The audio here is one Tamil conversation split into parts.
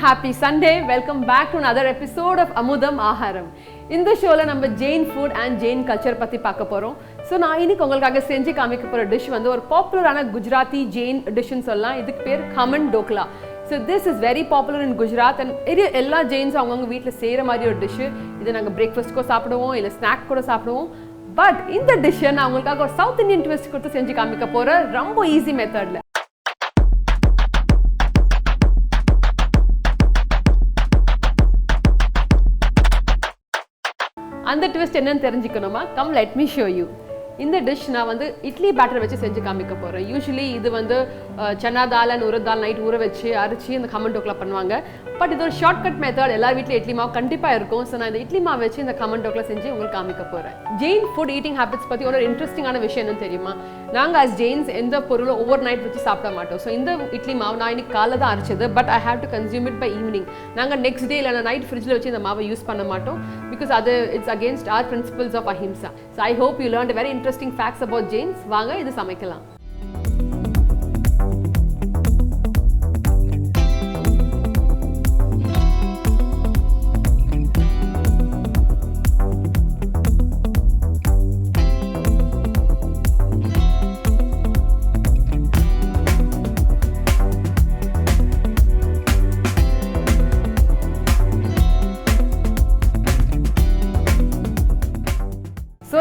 Happy Sunday welcome back to other episode of Amudham Amudam இந்த ஷோவில் நம்ம Jain food and Jain culture பற்றி பார்க்க போகிறோம் ஸோ நான் இன்னைக்கு உங்களுக்காக செஞ்சு காமிக்க போகிற டிஷ் வந்து ஒரு பாப்புலரான குஜராத்தி ஜெயின் டிஷ்ஷுன்னு சொல்லலாம். இதுக்கு பேர் khaman dhokla so this is very popular in Gujarat and பெரிய எல்லா ஜெயின்ஸும் அவங்கவுங்க வீட்டில் செய்கிற மாதிரி ஒரு டிஷ்ஷு இதை நாங்கள் பிரேக்ஃபாஸ்ட்க்கோ சாப்பிடுவோம் இல்லை ஸ்நாக் கூட சாப்பிடுவோம். பட் இந்த டிஷ்ஷை நான் உங்களுக்காக ஒரு சவுத் இந்தியன் ட்விஸ்ட் கொடுத்து செஞ்சு காமிக்க போகிற ரொம்ப ஈஸி மெத்தடில் அந்த ட்விஸ்ட் என்னன்னு தெரிஞ்சுக்கணுமா? Come let me show you இந்த டிஷ் நான் வந்து இட்லி பேட்டர் வச்சு செஞ்சு காமிக்க போகிறேன் யூஸ்வலி இது வந்து சன்னா தால் அண்ட் உரத் தால் நைட் ஊற வச்சு அரைச்சி இந்த கமன் டோக்லா பண்ணுவாங்க. பட் இது ஒரு ஷார்ட்கட் மெத்தட் எல்லா வீட்டில் இட்லி மாவு கண்டிப்பாக இருக்கும். ஸோ நான் இந்த இட்லி மாவு வச்சு இந்த கமன் டோக்லா செஞ்சு உங்களுக்கு காமிக்க போகிறேன் ஜெயின் ஃபுட் ஈட்டிங் ஹேபிட்ஸ் பற்றி ஒரு இன்ட்ரெஸ்டிங்கான விஷயம் என்னன்னு தெரியுமா? நாங்கள் அஸ் ஜெயின்ஸ் எந்த பொருளும் ஓவர் நைட் வச்சு சாப்பிட மாட்டோம். ஸோ இந்த இட்லி மாவு நான் இன்னைக்கு காலைல தான் அரைச்சது but I have to consume it by evening நாங்கள் நெக்ஸ்ட் டே இல்லை நைட் ஃப்ரிட்ஜில் வச்சு இந்த மாவை யூஸ் பண்ண மாட்டோம் பிகாஸ் அது it's against our principles of ahimsa so I hope you learn very interesting facts about Jains. வாங்க இது சமைக்கலாம்.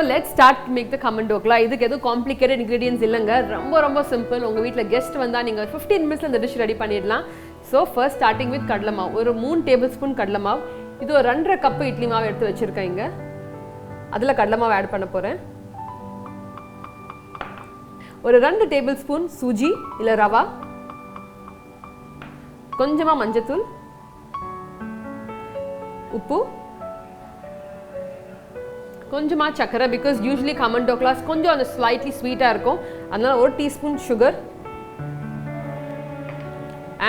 Let start make the khaman dhokla இதுக்கு எதுவும் காம்ப்ளிகேட்டட் இன்க்ரீடியன்ஸ் இல்லைங்க. ரொம்ப ரொம்ப சிம்பிள் உங்கள் வீட்டில் கெஸ்ட் வந்தால் நீங்கள் ஃபிஃப்டீன் மினிட்ஸில் இந்த டிஷ் ரெடி பண்ணிடலாம். ஸோ ஃபர்ஸ்ட் ஸ்டார்டிங் வித் கடலை மாவு. ஒரு மூணு டேபிள் ஸ்பூன் கடலை மாவு. இது ஒரு ரெண்டரை கப்பு இட்லி மாவு எடுத்து வச்சுருக்கேன் இங்கே. அதில் கடலை மாவு ஆட் பண்ண போகிறேன் ஒரு ரெண்டு டேபிள் ஸ்பூன் சூஜி இல்லை ரவா. கொஞ்சமாக மஞ்சத்தூள். உப்பு. கொஞ்சமா சக்கரை பிகாஸ் யூஸ்வலி கமன் டோக்லாஸ் கொஞ்சம் அந்த ஸ்லைட்லி ஸ்வீட்டாக இருக்கும். அதனால ஒரு டீஸ்பூன் சுகர்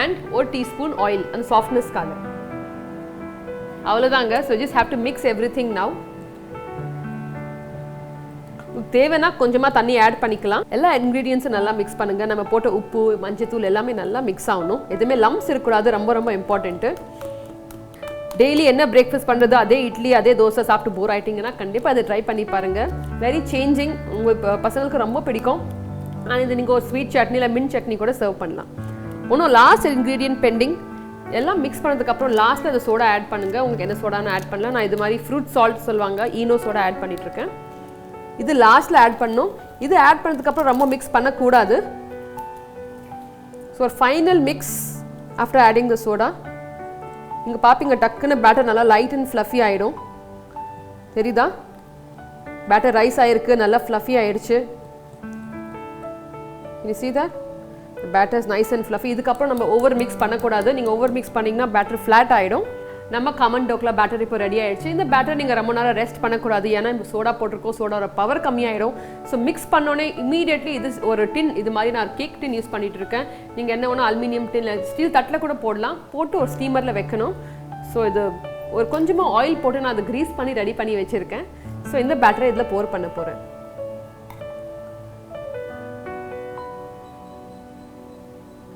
அண்ட் ஒரு டீஸ்பூன் ஆயில் அந்த சாஃப்ட்னஸ்க்காக அவ்வளோதாங்க so just have to mix everything now தேவைன்னா கொஞ்சமாக தண்ணி ஆட் பண்ணிக்கலாம். எல்லா இன்க்ரீடியன்ஸும் நல்லா மிக்ஸ் பண்ணுங்க. நம்ம போட்ட உப்பு மஞ்சத்தூள் எல்லாமே நல்லா மிக்ஸ் ஆகணும். எதுவுமே லம்ஸ் இருக்கக்கூடாது. ரொம்ப ரொம்ப இம்பார்ட்டண்ட்டு டெய்லி என்ன பிரேக்ஃபாஸ்ட் பண்ணுறது அதே இட்லி அதே தோசை சாப்பிட்டு போர் ஆகிட்டிங்கன்னா கண்டிப்பாக அதை ட்ரை பண்ணி பாருங்கள் வெரி சேஞ்சிங் உங்கள் பசங்களுக்கு ரொம்ப பிடிக்கும். ஆனால் இது நீங்கள் ஒரு ஸ்வீட் சட்னி இல்லை மின் சட்னி கூட சர்வ் பண்ணலாம். ஒன்றும் லாஸ்ட் இன்க்ரீடியன்ட் பெண்டிங் எல்லாம் மிக்ஸ் பண்ணதுக்கப்புறம் லாஸ்ட்டில் அந்த சோடா ஆட் பண்ணுங்கள் உங்களுக்கு என்ன சோடான்னு ஆட் பண்ணலாம். நான் இது மாதிரி ஃப்ரூட் சால்ட் சொல்லுவாங்க. ஈனோ சோடா ஆட் பண்ணிகிட்ருக்கேன் இது லாஸ்ட்டில் ஆட் பண்ணும். இது ஆட் பண்ணதுக்கப்புறம் ரொம்ப மிக்ஸ் பண்ணக்கூடாது. ஸோ ஒரு final mix after adding the soda இங்கே பார்ப்பீங்க டக்குன்னு பேட்டர் நல்லா லைட் அண்ட் ஃப்ளஃபி ஆகிடும் தெரியுதா? பேட்டர் ரைஸ் ஆயிருக்கு நல்லா ஃப்ளஃபி ஆயிடுச்சு. இனி see that? Batters nice and fluffy இதுக்கப்புறம் நம்ம ஓவர் மிக்ஸ் பண்ணக்கூடாது. நீங்கள் ஓவர் மிக்ஸ் பண்ணிங்கன்னா பேட்டர் ஃப்ளாட் ஆகிடும் நம்ம காமன் டோக்கில் பேட்டர் இப்போ ரெடி ஆயிடுச்சு. இந்த பேட்டர் நீங்கள் ரொம்ப நேரம் ரெஸ்ட் பண்ணக்கூடாது. ஏன்னா இப்போ சோடா போட்டிருக்கோம் சோடாவோட பவர் கம்மியாயிடும் ஸோ மிக்ஸ் பண்ணோன்னே இமீடியட்லி இது ஒரு டின் இது மாதிரி நான் கேக் டின் யூஸ் பண்ணிட்டு இருக்கேன். நீங்கள் என்ன ஒன்று அலுமினியம் டின் ஸ்டீல் தட்டில் கூட போடலாம். போட்டு ஒரு ஸ்டீமரில் வைக்கணும். ஸோ இது ஒரு கொஞ்சமாக ஆயில் போட்டு நான் அதை க்ரீஸ் பண்ணி ரெடி பண்ணி வச்சுருக்கேன். ஸோ இந்த பேட்டரை இதில் போர் பண்ண போகிறேன்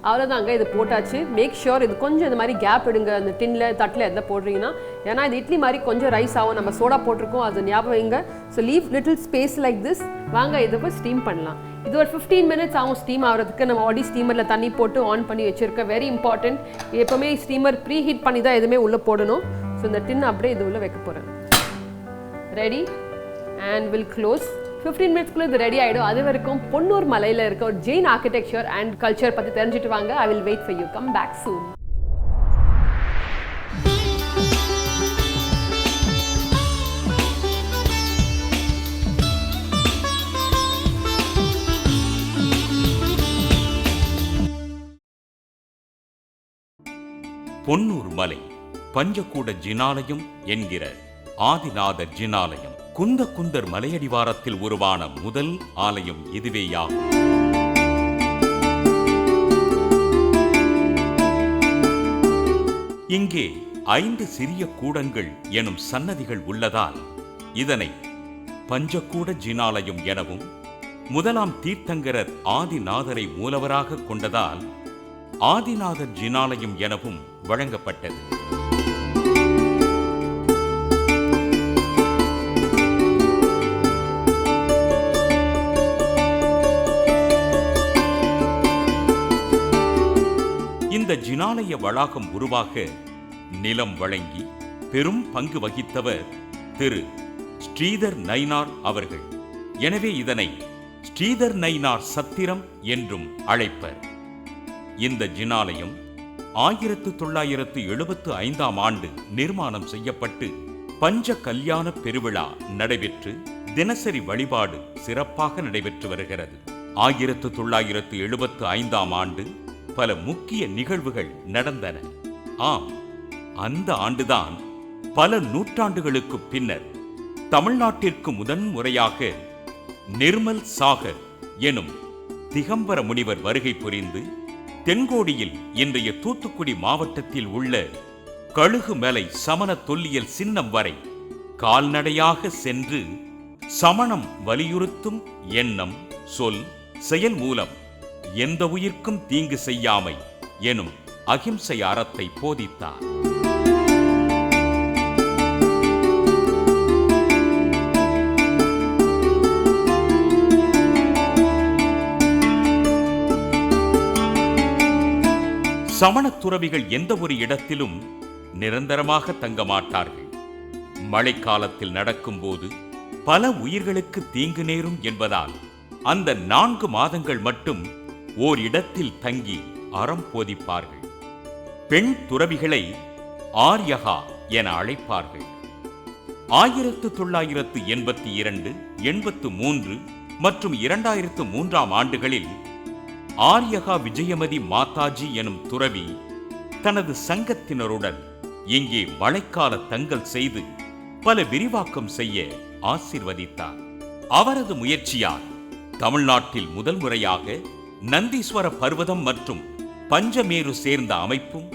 அவ்வளோதாங்க இது போட்டாச்சு. மேக் ஷூர் இது கொஞ்சம் இந்த மாதிரி கேப் எடுங்க. அந்த டின்ல தட்டில் எதை போடுறீங்கன்னா ஏன்னா இது இட்லி மாதிரி கொஞ்சம் ரைஸ் ஆகும் நம்ம சோடா போட்டிருக்கோம் அது ஞாபகம் வைங்க. So leave little space like this வாங்க இதை போய் ஸ்டீம் பண்ணலாம். இது ஒரு ஃபிஃப்டீன் மினிட்ஸ் ஆகும் ஸ்டீம் ஆகிறதுக்கு. நம்ம ஆல்ரெடி ஸ்டீமரில் தண்ணி போட்டு ஆன் பண்ணி வச்சுருக்கேன் வெரி இம்பார்ட்டன்ட் எப்போவுமே ஸ்டீமர் ப்ரீ ஹீட் பண்ணி தான் எதுவுமே உள்ளே போடணும். ஸோ இந்த டின் அப்படியே இது உள்ளே வைக்க போகிறேன் ready and will close fifteen மினிட்ஸ்க்குள்ள இது ரெடி ஆகிடும் அது வரைக்கும் பொன்னூர் மலையில் இருக்க ஒரு ஜெயின் ஆர்கிடெக்சர் அண்ட் கல்ச்சர் பற்றி தெரிஞ்சுட்டு வாங்க. I will wait for you come back soon Ponnur Malai Panchakuta Jinalayam என்கிற ஆதிநாத ஜினாலயம். குந்த குந்தர் மலையடிவாரத்தில் உருவான முதல் ஆலயம் இதுவேயாகும். இங்கே ஐந்து சிறிய கூடங்கள் எனும் சன்னதிகள் உள்ளதால் இதனை பஞ்சகூட ஜினாலயம் எனவும் முதலாம் தீர்த்தங்கரர் ஆதிநாதரை மூலவராக கொண்டதால் ஆதிநாதர் ஜினாலயம் எனவும் வழங்கப்பட்டது. இந்த ஜினாலய வளாகம் உருவாக நிலம் வழங்கி பெரும் பங்கு வகித்தவர் திரு ஸ்ரீதர் நைனார் அவர்கள். எனவே இதனை ஸ்ரீதர் நைனார் சத்திரம் என்றும் அழைப்பர். இந்த ஜினாலயம் ஆயிரத்து தொள்ளாயிரத்து எழுபத்து ஐந்தாம் ஆண்டு நிர்மாணம் செய்யப்பட்டு பஞ்ச கல்யாண பெருவிழா நடைபெற்று தினசரி வழிபாடு சிறப்பாக நடைபெற்று வருகிறது. ஆயிரத்து தொள்ளாயிரத்து எழுபத்து ஐந்தாம் ஆண்டு பல முக்கிய நிகழ்வுகள் நடந்தன. ஆம் அந்த ஆண்டுதான் பல நூற்றாண்டுகளுக்கு பின்னர் தமிழ்நாட்டிற்கு முதன்முறையாக நிர்மல் சாகர் எனும் திகம்பர முனிவர் வருகை புரிந்து தென்கோடியில் இன்றைய தூத்துக்குடி மாவட்டத்தில் உள்ள கழுகுமலை சமண தொல்லியல் சின்னம் வரை கால்நடையாக சென்று சமணம் வலியுறுத்தும் எண்ணம் சொல் செயல் மூலம் எந்த உயிர்க்கும் தீங்கு செய்யாமை எனும் அகிம்சை அறத்தை போதித்தார். சமணத் துறவிகள் எந்த ஒரு இடத்திலும் நிரந்தரமாக தங்க மாட்டார்கள். மழைக்காலத்தில் நடக்கும்போது பல உயிர்களுக்கு தீங்கு நேரும் என்பதால் அந்த நான்கு மாதங்கள் மட்டும் ஓர் இடத்தில் தங்கி அறம் போதிப்பார்கள். பெண் துறவிகளை ஆர்யகா என அழைப்பார்கள். ஆயிரத்து தொள்ளாயிரத்து எண்பத்தி இரண்டு எண்பத்து மூன்று மற்றும் இரண்டாயிரத்து மூன்றாம் ஆண்டுகளில் ஆர்யகா விஜயமதி மாதாஜி எனும் துறவி தனது சங்கத்தினருடன் இங்கே மழைக்கால தங்கல் செய்து பல விரிவாக்கம் செய்ய ஆசிர்வதித்தார். அவரது முயற்சியால் தமிழ்நாட்டில் முதல் முறையாக நந்தீஸ்வர பர்வதம் மற்றும் பஞ்சமேரு சேர்ந்த அமைப்பும்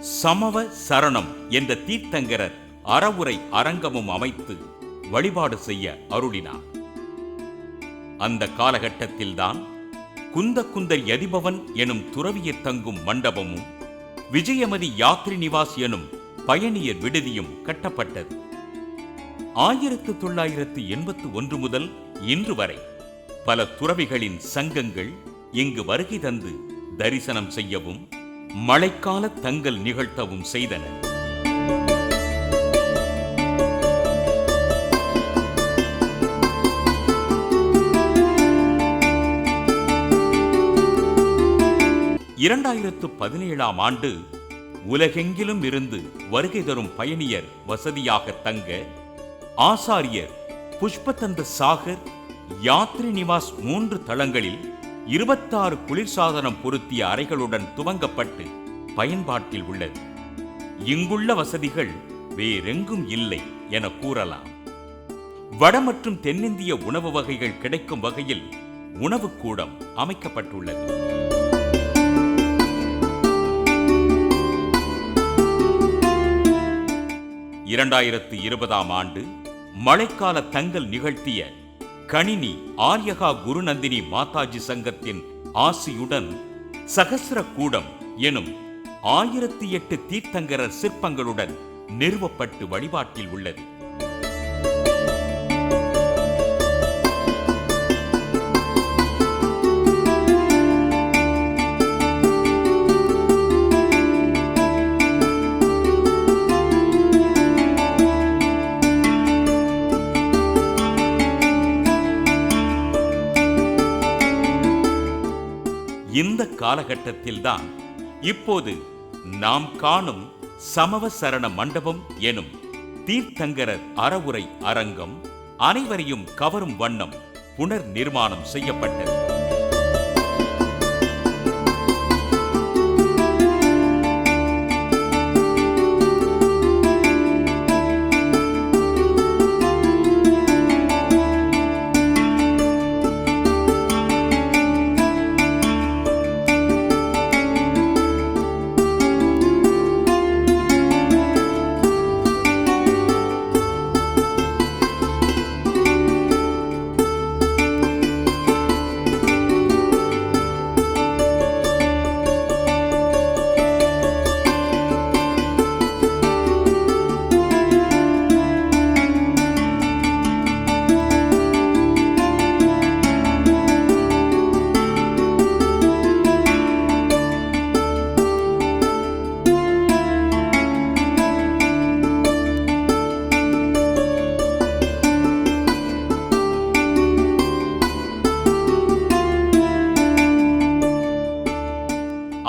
சமவ சரணம் என்ற தீர்த்தங்கரர் அறவுரை அரங்கமும் அமைத்து வழிபாடு செய்ய அருளினார். அந்த காலகட்டத்தில்தான் குந்த குந்தர் யதிபவன் எனும் துறவியர் தங்கும் மண்டபமும் விஜயமதி யாத்ரி நிவாஸ் எனும் பயணியர் விடுதியும் கட்டப்பட்டது. ஆயிரத்து தொள்ளாயிரத்து எண்பத்து ஒன்று முதல் இன்று வரை பல துறவிகளின் சங்கங்கள் இங்கு வருகை தந்து தரிசனம் செய்யவும் மழைக்கால தங்கல் நிகழ்த்தவும் செய்தன. இரண்டாயிரத்து பதினேழாம் ஆண்டு உலகெங்கிலும் இருந்து வருகை தரும் பயணியர் வசதியாக தங்க ஆசாரியர் புஷ்பதந்த சாகர் யாத்ரி நிவாஸ் மூன்று தளங்களில் இருபத்தாறு குளிர்சாதனம் பொருத்திய அறைகளுடன் துவங்கப்பட்டு பயன்பாட்டில் உள்ளது. இங்குள்ள வசதிகள் வேறெங்கும் இல்லை என கூறலாம். வட மற்றும் தென்னிந்திய உணவு வகைகள் கிடைக்கும் வகையில் உணவு கூடம் அமைக்கப்பட்டுள்ளது. இரண்டாயிரத்து இருபதாம் ஆண்டு மழைக்கால தங்கல் நிகழ்த்திய கணினி ஆர்யகா குருநந்தினி மாதாஜி சங்கத்தின் ஆசியுடன் சகசிர கூடம் எனும் ஆயிரத்தி எட்டு தீர்த்தங்கரர் சிற்பங்களுடன் நிறுவப்பட்டு வழிபாட்டில் உள்ளது. இந்த காலகட்டத்தில்தான் இப்போது நாம் காணும் சமவ சரண மண்டபம் எனும் தீர்த்தங்கரர் அறவுரை அரங்கம் அனைவரையும் கவரும் வண்ணம் புனர் நிர்மாணம் செய்யப்பட்டது.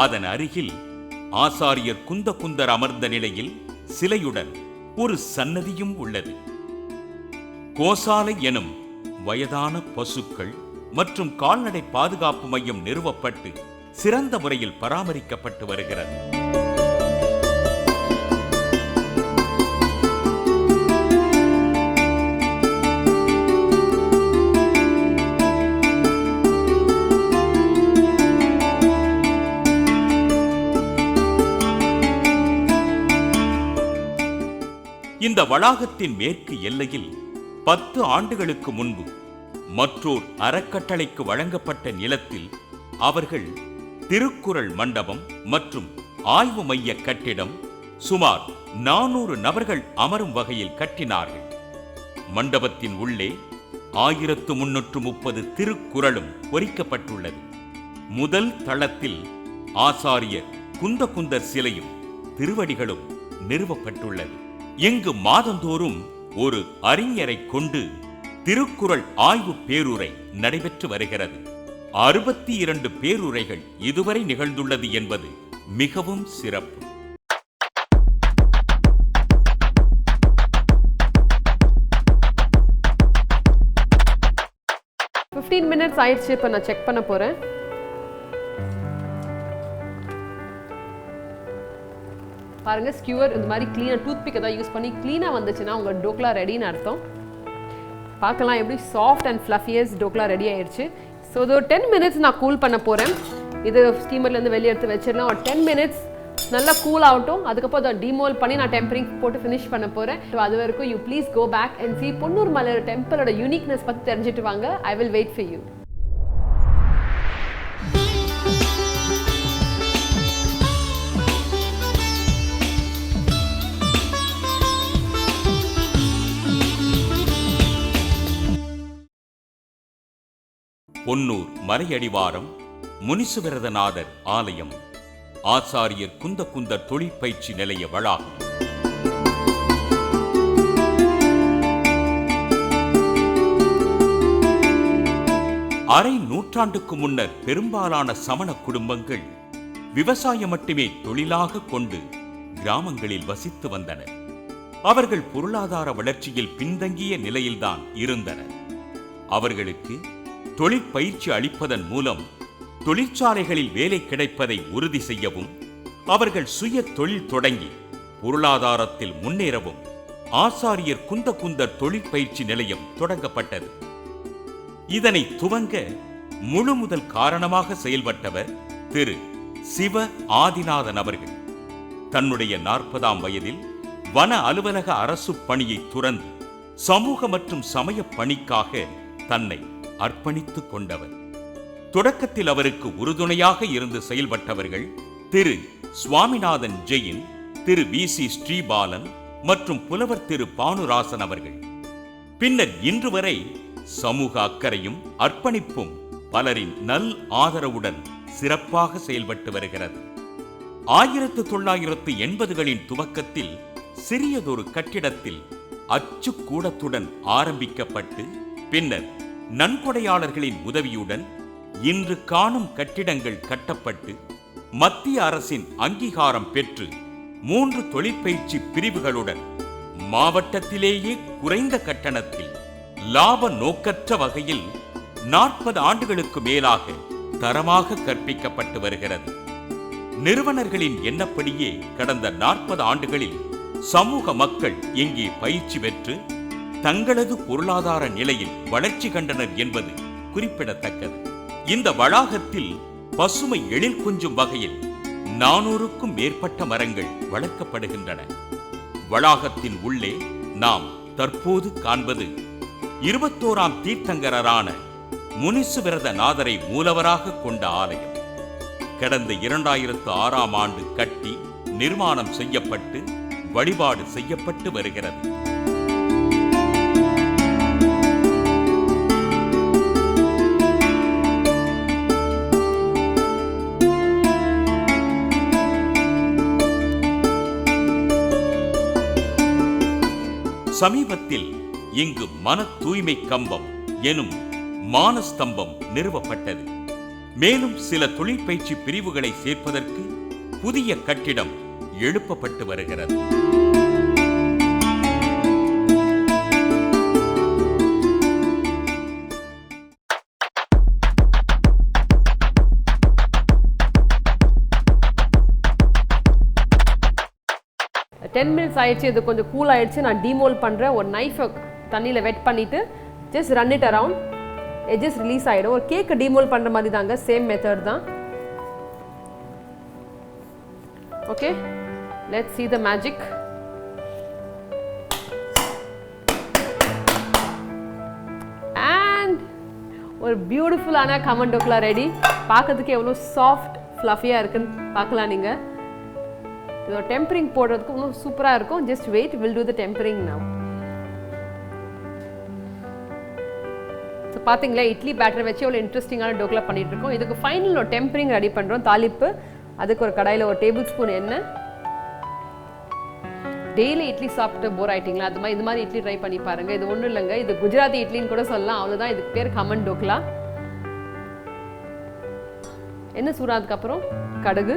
அதன் அருகில் ஆசாரியர் குந்த குந்தர் அமர்ந்த நிலையில் சிலையுடன் ஒரு சன்னதியும் உள்ளது. கோசாலை எனும் வயதான பசுக்கள் மற்றும் கால்நடை பாதுகாப்பு மையம் நிறுவப்பட்டு சிறந்த முறையில் பராமரிக்கப்பட்டு வருகிறது. இந்த வளாகத்தின் மேற்கு எல்லையில் பத்து ஆண்டுகளுக்கு முன்பு மற்றோர் அறக்கட்டளைக்கு வழங்கப்பட்ட நிலத்தில் அவர்கள் திருக்குறள் மண்டபம் மற்றும் ஆய்வு மைய கட்டிடம் சுமார் நானூறு நபர்கள் அமரும் வகையில் கட்டினார்கள். மண்டபத்தின் உள்ளே ஆயிரத்து முன்னூற்று முப்பது திருக்குறளும் பொறிக்கப்பட்டுள்ளது. முதல் தளத்தில் ஆசாரியர் குந்தகுந்தர் சிலையும் திருவடிகளும் நிறுவப்பட்டுள்ளது. இங்கு மாதந்தோறும் ஒரு அறிஞரை கொண்டு திருக்குறள் ஆய்வு பேருரை நடைபெற்று வருகிறது. அறுபத்தி இரண்டு பேருரைகள் இதுவரை நிகழ்ந்துள்ளது என்பது மிகவும் சிறப்பு. ஃபிஃப்டீன் மினிட்ஸ் ஆயிடுச்சு இப்போ நான் செக் பண்ண போகிறேன் பாருங்கள் ஸ்கியூர் இந்த மாதிரி க்ளீனாக டூத் பிக் ஏதாவது யூஸ் பண்ணி க்ளீனாக வந்துச்சுன்னா உங்கள் டோக்லா ரெடின்னு அர்த்தம். பார்க்கலாம் எப்படி soft and fluffiest dhokla ready ஆயிடுச்சு ஸோ இது ஒரு டென் மினிட்ஸ் நான் கூல் பண்ண போகிறேன் இது ஸ்டீமர்லேருந்து வெளியே எடுத்து வச்சிடலாம். ஒரு டென் மினிட்ஸ் நல்லா கூல் ஆகட்டும். அதுக்கப்புறம் அதை டிமோல் பண்ணி நான் டெம்பரிங் போட்டு ஃபினிஷ் பண்ண போகிறேன் ஸோ அது வரைக்கும் you please go back and see Ponnur Malar டெம்பிளோட uniqueness பற்றி தெரிஞ்சுட்டு வாங்க. I will wait for you Ponnur மலையடிவாரம் Munisuvrathanathar ஆலயம் ஆச்சாரியர் குந்த குந்த தொழிற்பயிற்சி நிலைய வளாகம். அரை நூற்றாண்டுக்கு முன்னர் பெரும்பாலான சமண குடும்பங்கள் விவசாயம் மட்டுமே தொழிலாக கொண்டு கிராமங்களில் வசித்து வந்தனர் அவர்கள் பொருளாதார வளர்ச்சியில் பின்தங்கிய நிலையில்தான் இருந்தனர். அவர்களுக்கு தொழிற்பயிற்சி அளிப்பதன் மூலம் தொழிற்சாலைகளில் வேலை கிடைப்பதை உறுதி செய்யவும் அவர்கள் சுய தொழில் தொடங்கி பொருளாதாரத்தில் முன்னேறவும் ஆசாரியர் குந்த குந்தர் தொழிற்பயிற்சி நிலையம் தொடங்கப்பட்டது. இதனை துவங்க முழு முதல் காரணமாக செயல்பட்டவர் திரு. சிவ ஆதிநாதன் அவர்கள். தன்னுடைய நாற்பதாம் வயதில் வன அலுவலக அரசு பணியை துறந்து சமூக மற்றும் சமய பணிக்காக தன்னை அர்ப்பணித்துக் கொண்டவர். தொடக்கத்தில் அவருக்கு உறுதுணையாக இருந்து செயல்பட்டவர்கள் திரு. சுவாமிநாதன் ஜெயின் திரு. வி. சி. ஸ்ரீபாலன் மற்றும் புலவர் திரு. பானுராசன் அவர்கள். பின்னர் இன்று வரை சமூக அக்கறையும் அர்ப்பணிப்பும் பலரின் நல் ஆதரவுடன் சிறப்பாக செயல்பட்டு வருகிறது. ஆயிரத்து தொள்ளாயிரத்து எண்பதுகளின் துவக்கத்தில் சிறியதொரு கட்டிடத்தில் அச்சுக்கூடத்துடன் ஆரம்பிக்கப்பட்டு பின்னர் நன்கொடையாளர்களின் உதவியுடன் இன்று காணும் கட்டிடங்கள் கட்டப்பட்டு மத்திய அரசின் அங்கீகாரம் பெற்று மூன்று தொழிற்பயிற்சி பிரிவுகளுடன் மாவட்டத்திலேயே குறைந்த கட்டணத்தில் லாப நோக்கற்ற வகையில் நாற்பது ஆண்டுகளுக்கு மேலாக தரமாக கற்பிக்கப்பட்டு வருகிறது. நிறுவனர்களின் எண்ணப்படியே கடந்த நாற்பது ஆண்டுகளில் சமூக மக்கள் இங்கே பயிற்சி பெற்று தங்களது பொருளாதார நிலையில் வளர்ச்சி கண்டனர் என்பது குறிப்பிடத்தக்கது. இந்த வளாகத்தில் பசுமை எழில் கொஞ்சும் வகையில் நானூறுக்கும் மேற்பட்ட மரங்கள் வளர்க்கப்படுகின்றன. வளாகத்தின் உள்ளே நாம் தற்போது காண்பது இருபத்தோராம் தீர்த்தங்கரரான முனிசுவிரத நாதரை மூலவராக கொண்ட ஆலயம். கடந்த இரண்டாயிரத்து ஆறாம் ஆண்டு கட்டி நிர்மாணம் செய்யப்பட்டு வழிபாடு செய்யப்பட்டு வருகிறது. சமீபத்தில் இங்கு மன தூய்மை கம்பம் எனும் மானஸ்தம்பம் நிறுவப்பட்டது. மேலும் சில தொழிற்பயிற்சி பிரிவுகளை சேர்ப்பதற்கு புதிய கட்டிடம் எழுப்பப்பட்டு வருகிறது. மினிட்ஸ் ஆயிடுச்சு இது கொஞ்சம் கூல் ஆயிடுச்சு. நான் டீமோல் பண்ணுறேன் ஒரு நைஃபை தண்ணியில் வெட் பண்ணிவிட்டு just run it around edges release ஆகிடும் ஒரு கேக்கை டீமோல் பண்ணுற மாதிரி தாங்க சேம் மெத்தட் தான். Okay let see the magic and ஒரு பியூட்டிஃபுல்லான கமன் ரெடி பார்க்கறதுக்கு எவ்வளோ சாஃப்ட் ஃப்ளஃபியாக இருக்குன்னு பார்க்கலாம் நீங்கள் டெம்பரிங் போடுறதுக்கு இன்னும் சூப்பராக இருக்கும். Just wait will do the tempering now so பார்த்தீங்களா இட்லி பேட்டர் வச்சு எவ்வளோ இன்ட்ரெஸ்டிங்கான டோக்கில் பண்ணிட்டு இருக்கோம். இதுக்கு ஃபைனல் ஒரு டெம்பரிங் ரெடி பண்ணுறோம் தாளிப்பு அதுக்கு ஒரு கடாயில் ஒரு டேபிள் ஸ்பூன் எண்ணெய். டெய்லி இட்லி சாப்பிட்டு போர் ஆயிட்டீங்களா? அது மாதிரி இது மாதிரி இட்லி ட்ரை பண்ணி பாருங்க. இது ஒன்றும் இல்லைங்க. இது குஜராத்தி இட்லின்னு கூட சொல்லலாம். அவ்வளோதான் இதுக்கு பேர் கமன் டோக்லா என்ன சூடானதுக்கு அப்புறம்? கடுகு.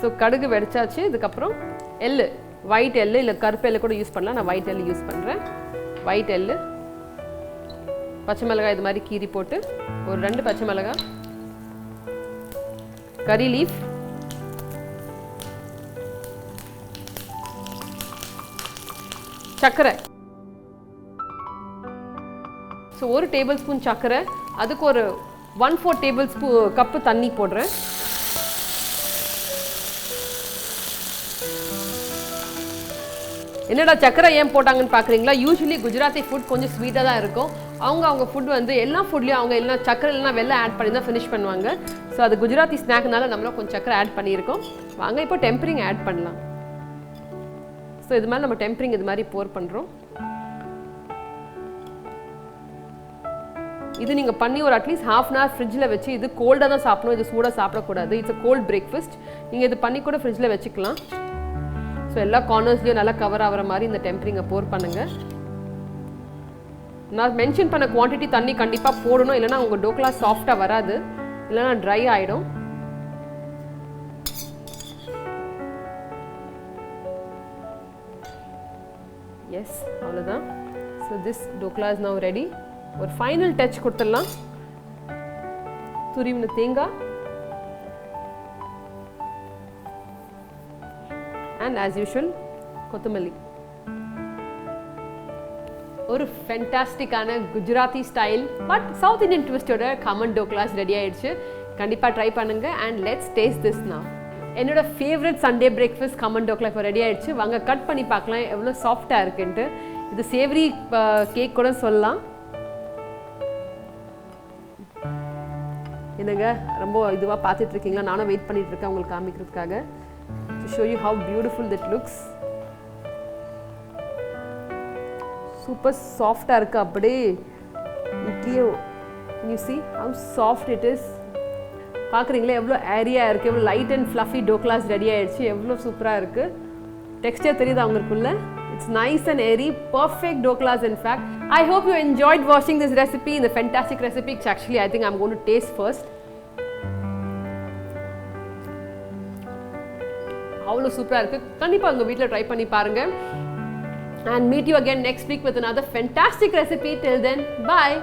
ஸோ கடுகு வெடிச்சாச்சு. இதுக்கப்புறம் எள்ளு. ஒயிட் எள்ளு இல்லை கருப்பு எள்ளு கூட யூஸ் பண்ணலாம். நான் ஒயிட் எள்ளு யூஸ் பண்ணுறேன் ஒயிட் எள்ளு. பச்சை மிளகாய் இது மாதிரி கீரி போட்டு ஒரு ரெண்டு பச்சை மிளகாய். கறி லீஃப் சர்க்கரை. ஸோ ஒரு டேபிள் ஸ்பூன் சர்க்கரை. அதுக்கு ஒரு one four tablespoon cup தண்ணி போடுறேன். என்னடா சக்கரை ஏன் போட்டாங்கன்னு பார்க்குறீங்களா யூஸ்வலி குஜராத்தி ஃபுட் கொஞ்சம் ஸ்வீட்டாக தான் இருக்கும். அவங்க அவங்க ஃபுட் வந்து எல்லா ஃபுட்லேயும் அவங்க எல்லாம் சக்கரை இல்லைனா வெளில ஆட் பண்ணி தான் ஃபினிஷ் பண்ணுவாங்க. ஸோ அது குஜராத்தி ஸ்நாக்னால நம்மளும் கொஞ்சம் சக்கரை ஆட் பண்ணியிருக்கோம். வாங்க இப்போ டெம்பரிங் ஆட் பண்ணலாம். ஸோ இது மாதிரி நம்ம டெம்பரிங் இது மாதிரி போர் பண்ணுறோம் இது நீங்கள் பண்ணி ஒரு அட்லீஸ்ட் ஹாஃப் அன் ஹவர் ஃப்ரிட்ஜில் வச்சு இது கோல்டாக தான் சாப்பிடணும். இது சூடாக சாப்பிடக்கூடாது. இட்ஸ் கோல்ட் பிரேக்ஃபாஸ்ட் நீங்கள் இது பண்ணி கூட ஃப்ரிட்ஜில் வச்சுக்கலாம். ஸோ எல்லா கார்னர்ஸ்லையும் நல்லா கவர் ஆகிற மாதிரி இந்த டெம்பரிங்கை போர் பண்ணுங்கள் நான் மென்ஷன் பண்ண குவான்டிட்டி தண்ணி கண்டிப்பாக போடணும். இல்லைன்னா உங்கள் டோக்லா சாஃப்டாக வராது. இல்லைன்னா ட்ரை ஆகிடும் எஸ் அவ்வளோதான் so this dhokla is now ready ஒரு ஃபைனல் டச் கொடுத்துடலாம். துருவின தேங்காய். அண்ட் ஆஸ் யூஷுவல் கொத்தமல்லி ஒரு ஃபென்டாஸ்டிக்கான Gujarati style but south Indian ட்விஸ்டோட khaman dhoklas ready ஆயிடுச்சு கண்டிப்பாக ட்ரை பண்ணுங்க அண்ட் லெட்ஸ் டேஸ்ட் திஸ் நான் என்னோட favourite Sunday breakfast khaman dhokla இப்போ ரெடி ஆயிடுச்சு வாங்க கட் பண்ணி பார்க்கலாம் எவ்வளோ சாஃப்டாக இருக்குன்ட்டு இது சேவரி கேக் கூட சொல்லலாம் என்னங்க ரொம்ப இதுவாக பார்த்துட்டு இருக்கீங்களா நானும் வெயிட் பண்ணிட்டு இருக்கேன் உங்களுக்கு காமிக்கிறதுக்காக show you how beautiful beautiful looks. Looks super சாஃப்டாக இருக்குது அப்படியே. இட்லியோ you see how soft it is பார்க்குறீங்களா? எவ்வளோ ஏரியாக இருக்குது எவ்வளோ light and fluffy dhoklas ready ஆயிடுச்சு. எவ்வளோ சூப்பராக இருக்குது டெக்ஸ்டர் தெரியுது அவங்களுக்குள்ள it's nice and airy perfect dhoklas in fact I hope you enjoyed watching this recipe இந்த fantastic recipe actually I think I'm gonna taste first அவ்வளோ சூப்பராக இருக்குது கண்டிப்பாக உங்கள் வீட்டில் ட்ரை பண்ணி பாருங்கள் and meet you again next week with another fantastic recipe till then bye